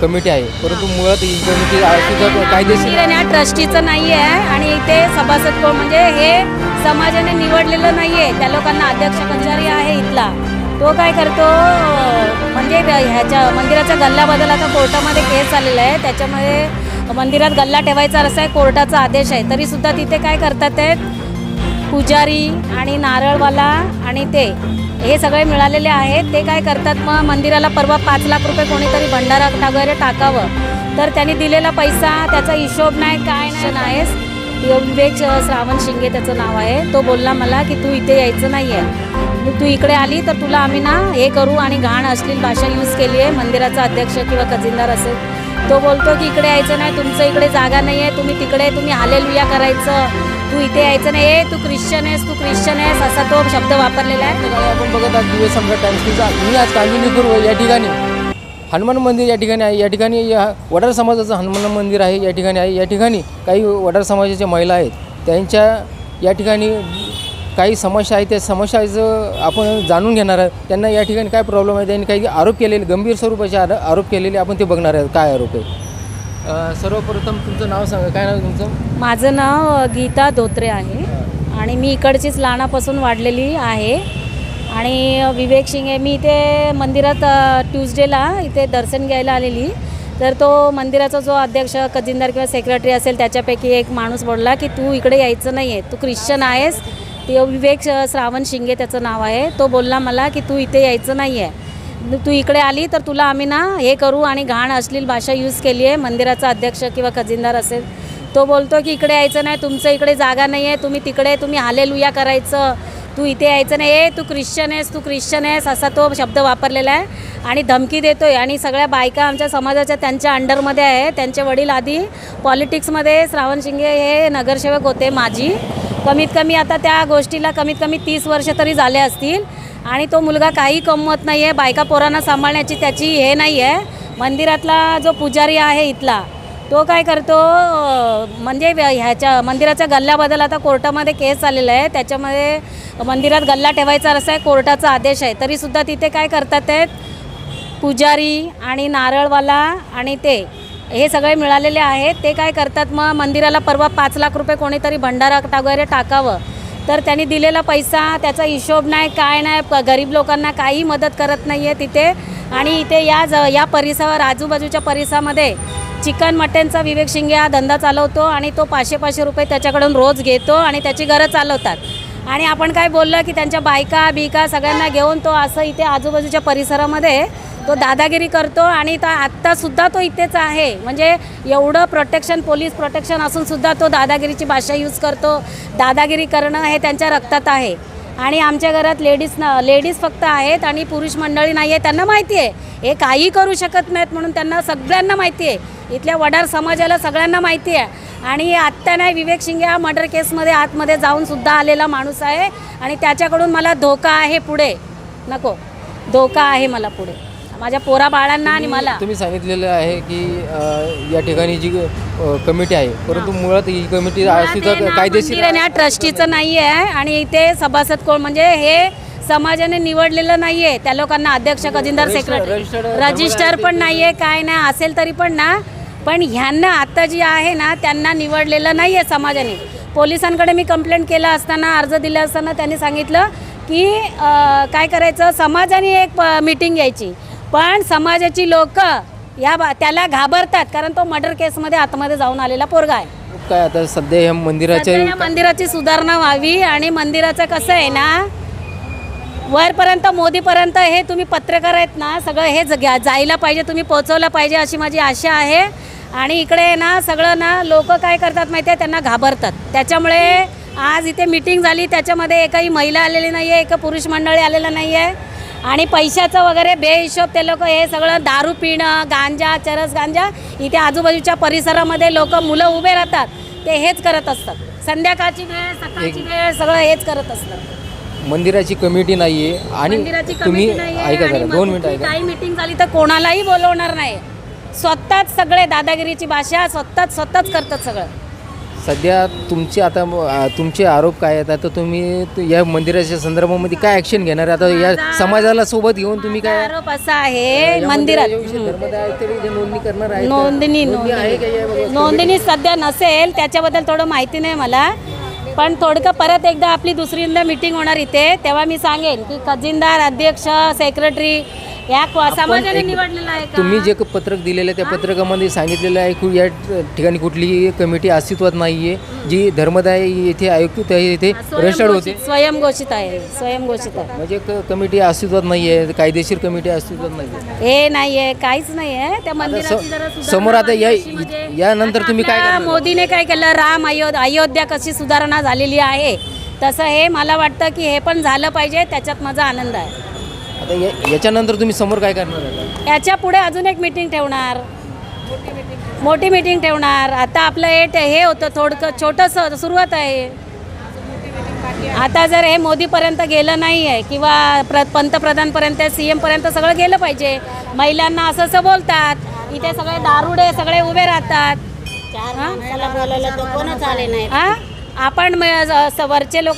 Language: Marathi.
कमिटी आहे. परंतु मुळात ही कमिटी कायदेशीर आणि ट्रस्टीचं नाही आहे आणि इथे सभासद कोण म्हणजे हे समाजाने निवडलेलं नाही आहे त्या लोकांना अध्यक्ष कंचारी आहे इथला. तो काय करतो म्हणजे ह्याच्या मंदिराचा गल्ला बदल आता कोर्टामध्ये केस झालेला आहे. त्याच्यामुळे मंदिरात गल्ला ठेवायचा असा आहे कोर्टाचा आदेश आहे. तरी सुद्धा तिथे काय करतात ते पुजारी आणि नारळवाला आणि ते. हे सगळे मिळालेले आहेत. ते काय करतात मग? मंदिराला परवा पाच लाख रुपये कोणीतरी भंडारा वगैरे टाकावं. तर त्यांनी दिलेला पैसा त्याचा हिशोब नाही काय नाही नाहीस विवेक श्रावण शिंगे त्याचं नाव आहे. तो बोलला मला की तू इथे यायचं नाही आहे तू इकडे आली तर तुला आम्ही ना हे करू आणि घाण अश्लील भाषा यूज केली आहे. मंदिराचा अध्यक्ष किंवा खजिनदार असेल. तो बोलतो की इकडे यायचं नाही तुमचं इकडे जागा नाही आहे तुम्ही तिकडे तुम्ही हालेलुया करायचं. तू इथे यायचं नाही तू ख्रिश्चन आहेस तू ख्रिश्चन आहेस असा तो शब्द वापरलेला आहे. आपण बघत आहात दिव्य सम्राट टाइम्सचा मी आज कांदिनीपूर या ठिकाणी. हनुमान मंदिर या ठिकाणी आहे. या ठिकाणी या वडार समाजाचं हनुमान मंदिर आहे या ठिकाणी आहे. या ठिकाणी काही वडार समाजाच्या महिला आहेत. त्यांच्या या ठिकाणी काही समस्या आहेत. त्या समस्याचं आपण जाणून घेणार आहे त्यांना या ठिकाणी काय प्रॉब्लेम आहे? त्यांनी काही आरोप केलेले गंभीर स्वरूपाचे आरो- आरोप केलेले आपण ते बघणार आहोत. काय आरोप आहे? सर्वप्रथम तुमचं नाव सांगा. काय नाव तुमचं? माझं नाव गीता धोत्रे आहे. आणि मी इकडचीच लहानापासून वाढलेली आहे. आणि विवेक शिंगे मी इथे मंदिरात ट्यूजडेला इथे दर्शन घ्यायला आलेली. तर तो मंदिराचा जो अध्यक्ष खजिनदार किंवा सेक्रेटरी असेल त्याच्यापैकी एक माणूस बोलला की तू इकडे यायचं नाही आहे तू ख्रिश्चन आहेस. ते विवेक श्रावण शिंगे त्याचं नाव आहे. तो बोलला मला की तू इथे यायचं नाही आहे तू इकडे आली तर तुला आम्ही ना हे करू आणि घाण अश्लील भाषा यूज केली आहे. मंदिराचा अध्यक्ष किंवा खजिनदार असेल तो बोलतो की इकडे यायचं नाही तुमचं इकडे जागा नाही आहे तुम्ही तिकडे तुम्ही हालेलुया करायचं. तू इथे यायचं नाही. ए तू ख्रिश्चन आहेस तू ख्रिश्चन आहेस असा तो शब्द वापरलेला आहे. आणि धमकी देतो आहे आणि सगळ्या बायका आमच्या समाजाच्या त्यांच्या अंडरमध्ये आहे. त्यांचे वडील आधी पॉलिटिक्समध्ये श्रावण शिंगे हे नगरसेवक होते माझी कमीत कमी आता त्या गोष्टीला कमीत कमी तीस वर्ष तरी झाले असतील. आणि तो मुलगा काही कमवत नाही आहे बायका पोरांना सांभाळण्याची त्याची हे नाही आहे मंदिरातला जो पुजारी आहे इथला तो काय करतो म्हणजे ह्याच्या मंदिराच्या गल्ल्याबद्दल आता कोर्टामध्ये केस झालेला आहे त्याच्यामध्ये मंदिरात गल्ला ठेवायचा असा आहे कोर्टाचा आदेश आहे. तरीसुद्धा तिथे काय करतात आहेत पुजारी आणि नारळवाला आणि ते हे सगळे मिळालेले आहेत. ते काय करतात मग मंदिराला परवा पाच लाख रुपये कोणीतरी भंडारा वगैरे टाकावं. तर त्यांनी दिलेला पैसा त्याचा हिशोब नाही काय नाही गरीब लोकांना काही मदत करत नाही आहे तिथे. आणि इथे या ज या परिसरावर आजूबाजूच्या परिसरामध्ये चिकन मटनचा विवेक शिंगे हा धंदा चालवतो आणि तो पाचशे पाचशे रुपये त्याच्याकडून रोज घेतो आणि त्याची घरं चालवतात. आणि आपण काय बोललं की त्यांच्या बायका बिका सगळ्यांना घेऊन तो असं इथे आजूबाजूच्या परिसरामध्ये तो दादागिरी करतो आणि तो आत्तासुद्धा तो इथेच आहे. म्हणजे एवढं प्रोटेक्शन पोलीस प्रोटेक्शन असूनसुद्धा तो दादागिरीची भाषा यूज करतो. दादागिरी करणं हे त्यांच्या रक्तात आहे. आणि आमच्या घरात लेडीज न लेडीज फक्त आहेत आणि पुरुष मंडळी नाही आहे त्यांना माहिती आहे. हे काही करू शकत नाहीत म्हणून त्यांना सगळ्यांना माहिती आहे. इथल्या वडार समाजाला सगळ्यांना माहिती आहे. आणि आत्ता नाही विवेक शिंगे हा मर्डर केसमध्ये आतमध्ये जाऊन सुद्धा आलेला माणूस आहे. आणि त्याच्याकडून मला धोका आहे पुढे. नको. धोका आहे मला पुढे. माझ्या पोरा बाळांना आणि मला. तुम्ही सांगितलेलं आहे की अं, या ठिकाणी जी अं, कमिटी आहे परंतु मुळात ही कमिटी सुद्धा कायदेशीर हा ट्रस्टीचं नाही आहे आणि इथे सभासद कोण म्हणजे हे समाजाने निवडलेलं नाही आहे त्या लोकांना अध्यक्ष खजिनदार Registered- सेक्रेटरी रजिस्टर पण नाही आहे काय नाही असेल तरी पण ना. पण ह्यांना आता जी आहे ना त्यांना निवडलेलं नाही आहे समाजाने. पोलिसांकडे मी कंप्लेंट केलं असताना अर्ज दिला असताना त्यांनी सांगितलं की अं, काय करायचं? समाजाने एक मीटिंग घ्यायची पण समाजाची लोक या बा त्याला घाबरतात कारण तो मर्डर केसमध्ये आतमध्ये जाऊन आलेला पोरगा आहे. काय आता सध्या ह्या मंदिराच्या सध्या या मंदिराची सुधारणा व्हावी आणि मंदिराचं कसं आहे ना वरपर्यंत मोदीपर्यंत हे तुम्ही पत्रकार आहेत ना सगळं हे ज- घ्या- जायला पाहिजे तुम्ही पोहोचवलं पाहिजे अशी माझी आशा आहे. आणि इकडे ना सगळं ना लोक काय करतात माहिती आहे? त्यांना घाबरतात. त्याच्यामुळे आज इथे मिटिंग झाली त्याच्यामध्ये एकही महिला आलेली नाही आहे एक पुरुष मंडळी आलेलं नाही आहे आणि पैशाचं वगैरे बेहिशोब ते लोक हे सगळं दारू पिणं गांजा चरस गांजा इथे आजूबाजूच्या परिसरामध्ये लोक मुलं उभे राहतात. ते हेच करत असतात. संध्याकाळची वेळ सकाळची वेळ सगळं हेच करत असतात. मंदिराची कमिटी नाहीये आणि मंदिराची तुम्ही कमिटी नाहीये ऐका आणि जरा मग दोन मिनिटं कुठली ऐका. काही मीटिंग झाली तर कोणालाही बोलवणार नाही स्वतःच सगळे दादागिरीची भाषा स्वतःच स्वतःच करतात सगळं. सध्या तुमचे आता तुमचे आरोप काय आहेत? आता तुम्ही या मंदिराच्या संदर्भामध्ये काय ॲक्शन घेणार आहे? आता या समाजाला सोबत घेऊन तुम्ही काय आरोप असा आहे मंदिरात. नोंदणी करणार आहे नोंदणी. नोंदणी सध्या नसेल त्याच्याबद्दल थोडं माहिती नाही मला. पण थोडकं परत एकदा आपली दुसरींदा मीटिंग होणार इथे. तेव्हा मी सांगेन की खजिनदार अध्यक्ष सेक्रेटरी या समाजाने निवडलेला आहे का? तुम्ही जे क- पत्रक दिलेलं आहे त्या पत्रकामध्ये सांगितलेलं आहे की या ठिकाणी कुठलीही कमिटी अस्तित्वात नाही आहे जी धर्मदाय येथे आयुक्त येथे रजिस्टर्ड होते. स्वयंघोषित स्वयंघोषित आहे स्वयंघोषित आहे. म्हणजे क- कमिटी अस्तित्वात नाही आहे कायदेशीर कमिटी अस्तित्वात नाही आहे हे नाही आहे काहीच नाही आहे त्या मंदिराची स- जरा सुधारणा समोर आता या- म्हणजे- यानंतर तुम्ही काय आता करणार? मोदीने काय केलं? राम अयोध्या अयोध्या कशी सुधारणा झालेली आहे. तसं हे मला वाटतं की हे पण झालं पाहिजे त्याच्यात माझा आनंद आहे. आता या- याच्यानंतर तुम्ही समोर काय करणार आहे? याच्यापुढे अजून एक मीटिंग ठेवणार. मोठी मीटिंग ठेवणार. आता आपलं हे टे- हे होतं थोडकं छोटंसं सुरुवात आहे. आता जर हे मोदीपर्यंत गेलं नाही आहे किंवा प्र पंतप्रधानपर्यंत सी एमपर्यंत सगळं गेलं पाहिजे. महिलांना असं असं बोलतात इथे सगळे दारुडे सगळे उभे राहतात. चार माणसाला बोलवलं तर कोणच आले नाही. हा आपण म- वरचे लोक